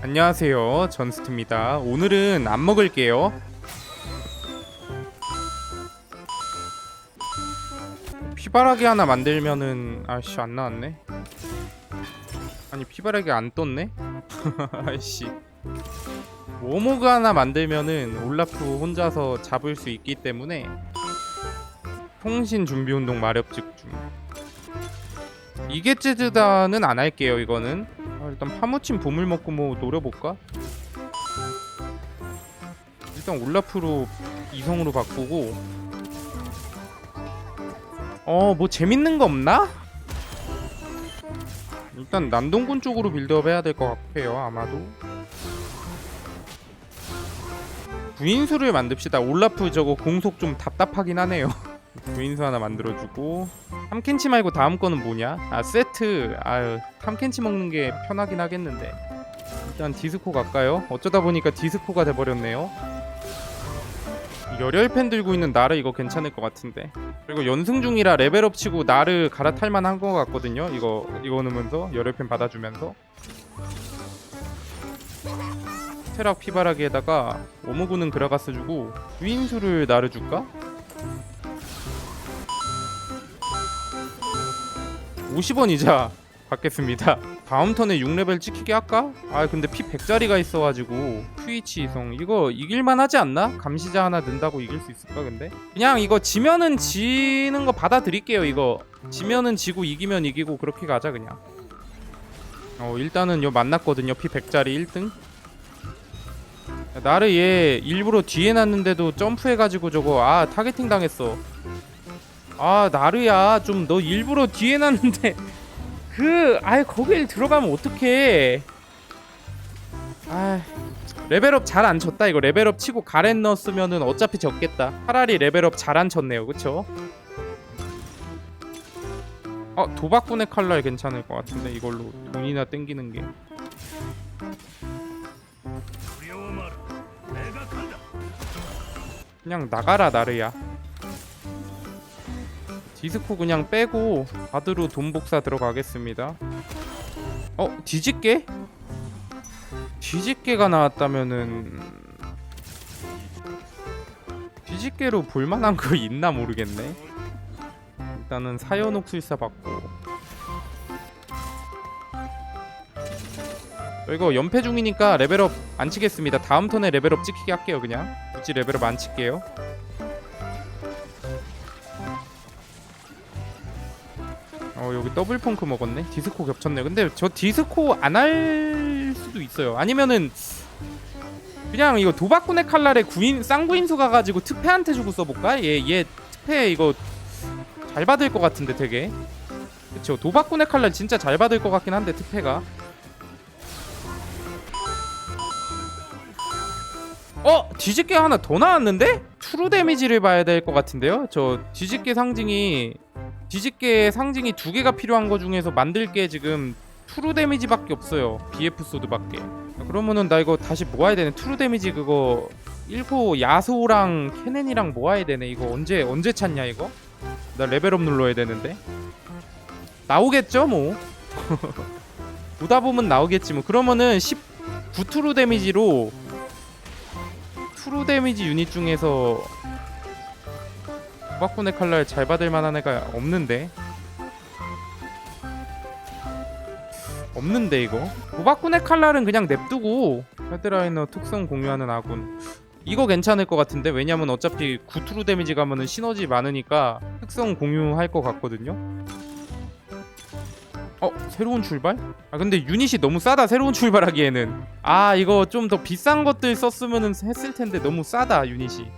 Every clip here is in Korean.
안녕하세요. 전스트입니다. 오늘은 안 먹을게요. 피바라기 하나 만들면은 아씨 안 나왔네. 아니 피바라기 안 떴네? 아이씨. 워모그 하나 만들면은 올라프 혼자서 잡을 수 있기 때문에 통신 준비 운동 마력 집중. 이게 찌즈다는 안 할게요 이거는. 아, 일단 파무침 보물 먹고 뭐 노려볼까? 일단 올라프로 이성으로 바꾸고 어 뭐 재밌는 거 없나? 일단 남동군 쪽으로 빌드업 해야 될 것 같아요 아마도 구인수를 만듭시다 올라프 저거 공속 좀 답답하긴 하네요 구인수 하나 만들어주고 탐켄치 말고 다음 거는 뭐냐? 아 세트 아유 탐켄치 먹는 게 편하긴 하겠는데 일단 디스코 갈까요? 어쩌다 보니까 디스코가 돼버렸네요 열혈펜 들고 있는 나르 이거 괜찮을 것 같은데 그리고 연승 중이라 레벨업 치고 나르 갈아탈 만한 것 같거든요 이거 이거 넣으면서 열혈펜 받아주면서 테락 피바라기에다가 오무구는 그라가스 주고 위인수를 나르 줄까? 50원 이자 받겠습니다. 다음 턴에 6레벨 찍히게 할까? 아 근데 피 100짜리가 있어가지고 트위치 이성 이거 이길만 하지 않나? 감시자 하나 넣는다고 이길 수 있을까 근데? 그냥 이거 지면은 지는 거 받아들일게요 이거 지면은 지고 이기면 이기고 그렇게 가자 그냥 어 일단은 요 만났거든요 피 100짜리 1등 나를 얘 일부러 뒤에 놨는데도 점프해가지고 저거 아 타겟팅 당했어 아 나르야 좀 너 일부러 뒤에 놨는데. 그 아예 거길 들어가면 어떡해. 아 레벨업 잘 안 쳤다 이거. 레벨업 치고 가렌 넣었으면은 어차피 졌겠다. 차라리 레벨업 잘 안 쳤네요 그쵸? 어 도박꾼의 칼날 괜찮을 것 같은데 이걸로 돈이나 땡기는 게. 그냥 나가라 나르야 디스코 그냥 빼고 바드로 돈 복사 들어가겠습니다. 어 뒤집게? 뒤집게가 나왔다면은 뒤집게로 볼만한 거 있나 모르겠네. 일단은 사연 옥술사 받고 어, 이거 연패 중이니까 레벨업 안 치겠습니다. 다음 턴에 레벨업 찍히게 할게요 그냥. 굳이 레벨업 안 칠게요. 여기 더블 펑크 먹었네? 디스코 겹쳤네. 근데 저 디스코 안 할 수도 있어요. 아니면은 그냥 이거 도박꾼의 칼날에 구인 쌍구인수 가가지고 특패한테 주고 써볼까? 얘 얘 특패 이거 잘 받을 것 같은데 되게. 그쵸 도박꾼의 칼날 진짜 잘 받을 것 같긴 한데 특패가. 어 뒤집개 하나 더 나왔는데? 트루 데미지를 봐야 될 것 같은데요? 저 뒤집개 상징이 뒤집개 상징이 두 개가 필요한 거 중에서 만들 게 지금 트루 데미지밖에 없어요. BF 소드밖에. 그러면은 나 이거 다시 모아야 되네. 트루 데미지 그거 1호 야소랑 케넨이랑 모아야 되네. 이거 언제 언제 찾냐 이거? 나 레벨업 눌러야 되는데. 나오겠죠 뭐. 보다 보면 나오겠지 뭐. 그러면은 19 트루 데미지로 트루 데미지 유닛 중에서 도 박꾼의 칼날 잘 받을 만한 애가 없는데. 없는데 이거? 도박꾼의 칼날은 그냥 냅두고 헤드라이너 특성 공유하는 아군. 이거 괜찮을 것 같은데? 왜냐면 어차피 구트루 데미지 가면은 시너지 많으니까 특성 공유할 것 같거든요? 어 새로운 출발? 아 근데 유닛이 너무 싸다 새로운 출발하기에는. 아 이거 좀 더 비싼 것들 썼으면은 했을 텐데 너무 싸다 유닛이.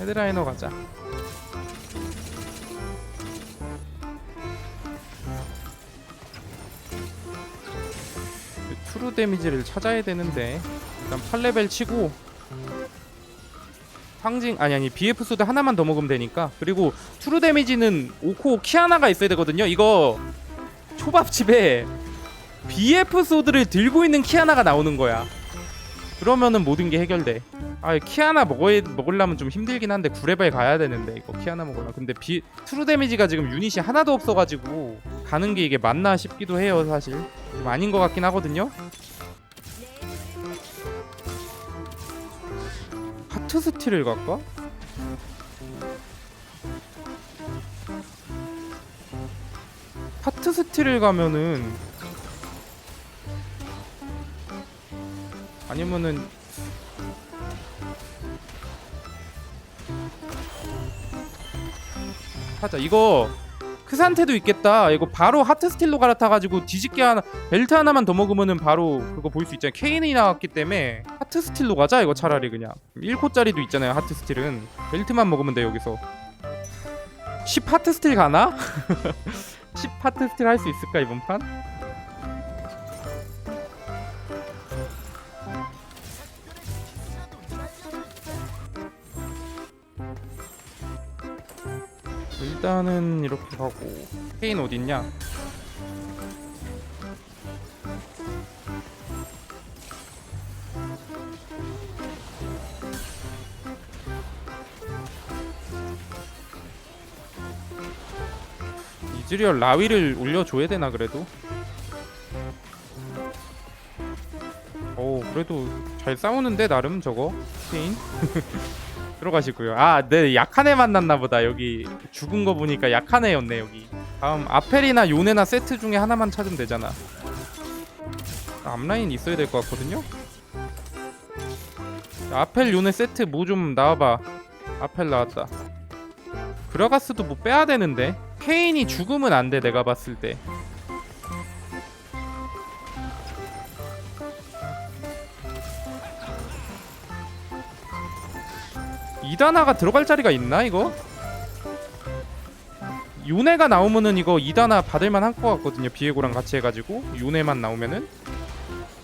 헤드라이너 가자 트루 데미지를 찾아야 되는데 일단 8레벨 치고 상징 아니 아니 BF 소드 하나만 더 먹으면 되니까. 그리고 트루 데미지는 오코 키아나가 있어야 되거든요. 이거 초밥집에 BF 소드를 들고 있는 키아나가 나오는 거야. 그러면은 모든 게 해결돼 아 키아나 먹어야 먹으려면 좀 힘들긴 한데 9레벨 가야 되는데 이거 키아나 먹으려면. 근데 비 트루 데미지가 지금 유닛이 하나도 없어가지고 가는 게 이게 맞나 싶기도 해요 사실. 좀 아닌 것 같긴 하거든요. 하트 스틸을 갈까? 하트 스틸을 가면은 아니면은 하자. 이거 크산테도 있겠다. 이거 바로 하트 스틸로 갈아타가지고 뒤집게 하나 벨트 하나만 더 먹으면은 바로 그거 볼 수 있잖아요. 케인이 나왔기 때문에 하트 스틸로 가자 이거 차라리 그냥. 1코짜리도 있잖아요 하트 스틸은. 벨트만 먹으면 돼 여기서. 10 하트 스틸 가나? 10 하트 스틸 할 수 있을까 이번 판? 일단은 이렇게 하고 케인 어딨냐? 이즈리얼 라위를 올려줘야 되나 그래도? 오 그래도 잘 싸우는데 나름 저거 케인 들어가시고요. 아, 네 약한 애 만났나 보다. 여기 죽은 거 보니까 약한 애였네 여기. 다음 아펠이나 요네나 세트 중에 하나만 찾으면 되잖아. 아, 앞라인 있어야 될 것 같거든요. 자, 아펠 요네 세트 뭐 좀 나와봐. 아펠 나왔다. 그라가스도 뭐 빼야 되는데 케인이 죽으면 안 돼 내가 봤을 때. 이다나가 들어갈 자리가 있나 이거? 요네가 나오면은 이거 이다나 받을만 할 것 같거든요 비에고랑 같이 해가지고. 요네만 나오면은.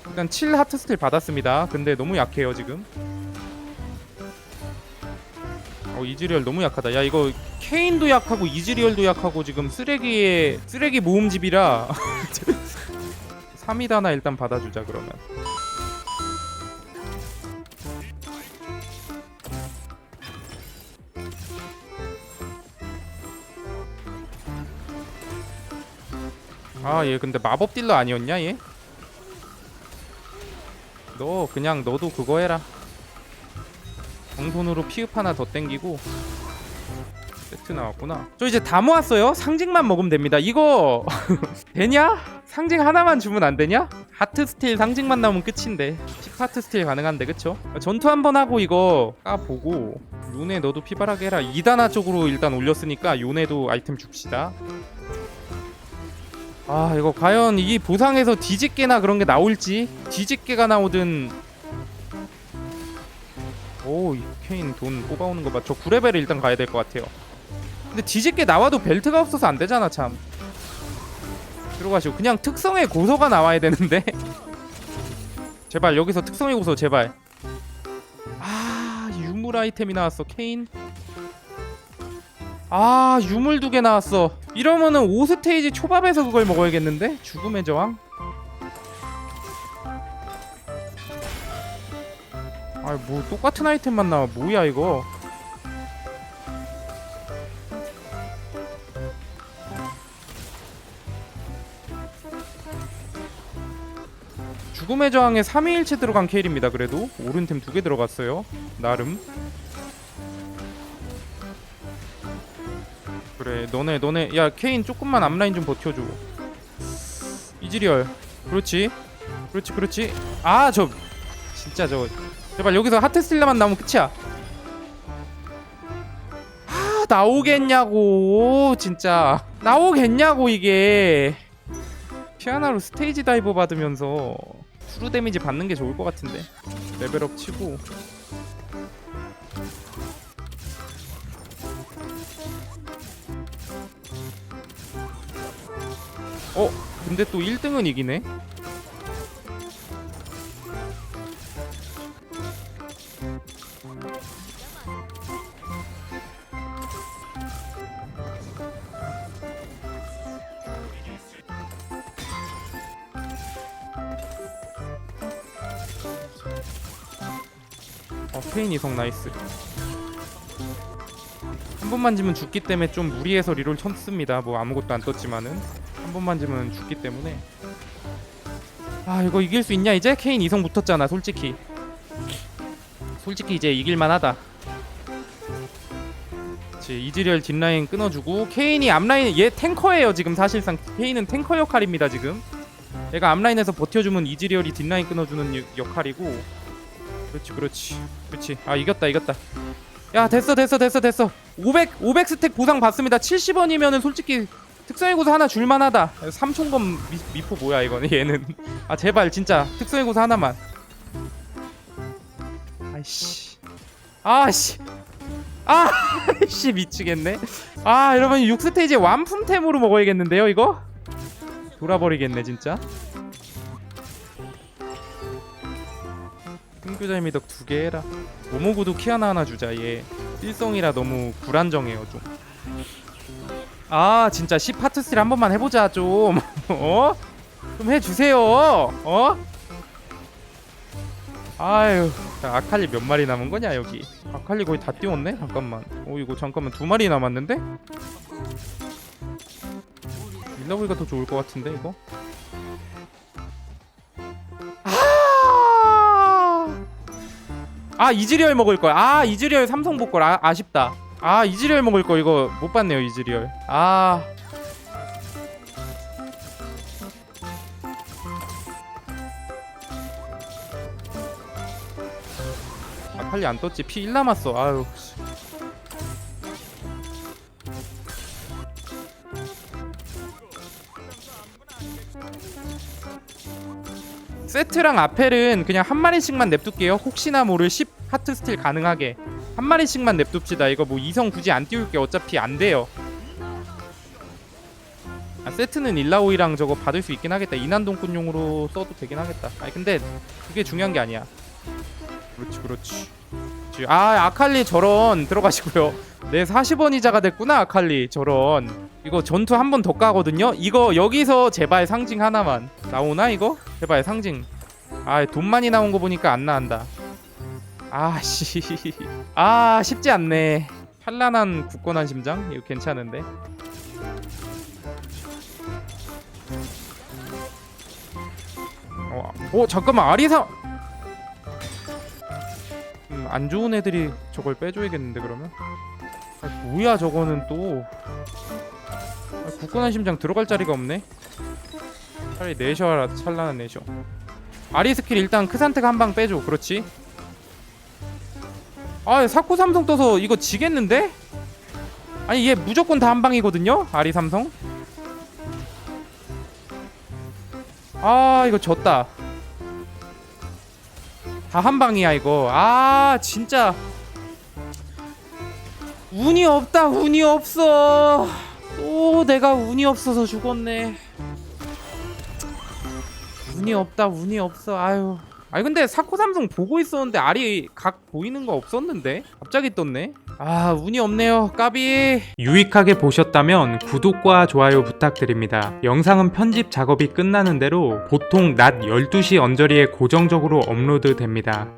일단 7 하트 스틸 받았습니다. 근데 너무 약해요 지금. 어 이즈리얼 너무 약하다. 야 이거 케인도 약하고 이즈리얼도 약하고 지금 쓰레기의 쓰레기 모음집이라. 3이다나 일단 받아주자 그러면 아 얘 근데 마법 딜러 아니었냐 얘? 너 그냥 너도 그거 해라 정손으로 피읍 하나 더 땡기고 세트 나왔구나 저 이제 다 모았어요 상징만 먹으면 됩니다 이거 되냐? 상징 하나만 주면 안 되냐? 하트 스틸 상징만 나오면 끝인데 10 하트 스틸 가능한데 그쵸? 전투 한번 하고 이거 까보고 요네 너도 피바라게 해라 2단화 쪽으로 일단 올렸으니까 요네도 아이템 줍시다 아 이거 과연 이 보상에서 뒤집개나 그런 게 나올지? 뒤집개가 나오든. 오이 케인 돈 뽑아오는 거 봐 저 9레벨을 일단 가야 될 것 같아요. 근데 뒤집개 나와도 벨트가 없어서 안 되잖아 참. 들어가시고. 그냥 특성의 고소가 나와야 되는데. 제발 여기서 특성의 고소 제발. 아 유물 아이템이 나왔어 케인 아 유물 두 개 나왔어. 이러면은 5스테이지 초밥에서 그걸 먹어야겠는데? 죽음의 저항? 아뭐 똑같은 아이템만 나와. 뭐야 이거? 죽음의 저항에 3위일체 들어간 케일입니다 그래도. 오른템 두 개 들어갔어요. 나름 너네 너네 야 케인 조금만 앞라인 좀 버텨줘 이즈리얼. 그렇지. 그렇지 그렇지. 아 저 진짜 저 제발 여기서 하트 스틸러만 나오면 끝이야. 아 나오겠냐고 진짜. 나오겠냐고 이게. 피아나로 스테이지 다이버 받으면서 트루 데미지 받는 게 좋을 것 같은데. 레벨업 치고 어? 근데 또 1등은 이기네? 어, 페인 이성 나이스 한 번만 지면 죽기 때문에 좀 무리해서 리롤 쳤습니다 뭐 아무것도 안 떴지만은 한 번 만 지면 죽기 때문에. 아 이거 이길 수 있냐 이제? 케인 이성 붙었잖아 솔직히. 솔직히 이제 이길만하다. 그치 이즈리얼 뒷라인 끊어주고 케인이 앞라인 얘 탱커예요 지금 사실상. 케인은 탱커 역할입니다 지금. 얘가 앞라인에서 버텨주면 이즈리얼이 뒷라인 끊어주는 유- 역할이고. 그렇지 그렇지 그렇지. 아 이겼다 이겼다. 야 됐어 됐어 됐어 됐어. 500 500 스택 보상 받습니다. 70원이면은 솔직히 특성의 고사 하나 줄만하다. 삼총검 미, 미포 뭐야 이거는 얘는. 아 제발 진짜 특성의 고사 하나만. 아이씨. 아씨. 아씨 미치겠네. 아 여러분 6스테이지 완품템으로 먹어야겠는데요 이거? 돌아버리겠네 진짜. 흥규자의 미덕 두 개 해라. 모모구도 키 하나 하나 주자 얘. 일성이라 너무 불안정해요 좀. 아 진짜 10 파트 스틸 한 번만 해보자 좀. 어? 좀 해주세요. 어? 아유 자, 아칼리 몇 마리 남은 거냐 여기? 아칼리 거의 다 띄웠네? 잠깐만. 어 이거 잠깐만 두 마리 남았는데? 일러보기가 더 좋을 것 같은데 이거? 아, 아 이즈리얼 먹을 거야 아 이즈리얼 삼성 복걸. 아, 아쉽다 아 이즈리얼 먹을 거 이거 못 봤네요 이즈리얼. 아. 아칼리 안 떴지. 피 1 남았어. 아유. 씨. 세트랑 아펠은 그냥 한 마리씩만 냅둘게요. 혹시나 모를 10 하트 스틸 가능하게 한 마리씩만 냅둡시다. 이거 뭐 이성 굳이 안 띄울 게 어차피 안 돼요. 아, 세트는 일라오이랑 저거 받을 수 있긴 하겠다. 이난동꾼용으로 써도 되긴 하겠다. 아니 근데 그게 중요한 게 아니야. 그렇지 그렇지. 그렇지. 아 아칼리 저런 들어가시고요. 내 40원 이자가 됐구나 아칼리 저런. 이거 전투 한 번 더 까거든요. 이거 여기서 제발 상징 하나만 나오나 이거? 제발 상징. 아 돈 많이 나온 거 보니까 안 나온다. 아씨. 아 쉽지 않네. 찬란한 굳건한 심장? 이거 괜찮은데? 어, 어 잠깐만. 아리사! 음, 안 좋은 애들이 저걸 빼줘야겠는데 그러면? 아, 뭐야 저거는 또. 아, 굳건한 심장 들어갈 자리가 없네? 차라리 내셔라 찬란한 내셔. 아리 스킬 일단 크산테가 한 방 빼줘 그렇지 아 사코 삼성 떠서 이거 지겠는데? 아니 얘 무조건 다 한 방이거든요? 아리 삼성? 아 이거 졌다. 다 한 방이야 이거. 아 진짜. 운이 없다 운이 없어. 또 내가 운이 없어서 죽었네. 운이 없다 운이 없어. 아유 아니 근데 사코 삼성 보고 있었는데 알이 각 보이는 거 없었는데? 갑자기 떴네? 아 운이 없네요 까비. 유익하게 보셨다면 구독과 좋아요 부탁드립니다. 영상은 편집 작업이 끝나는 대로 보통 낮 12시 언저리에 고정적으로 업로드 됩니다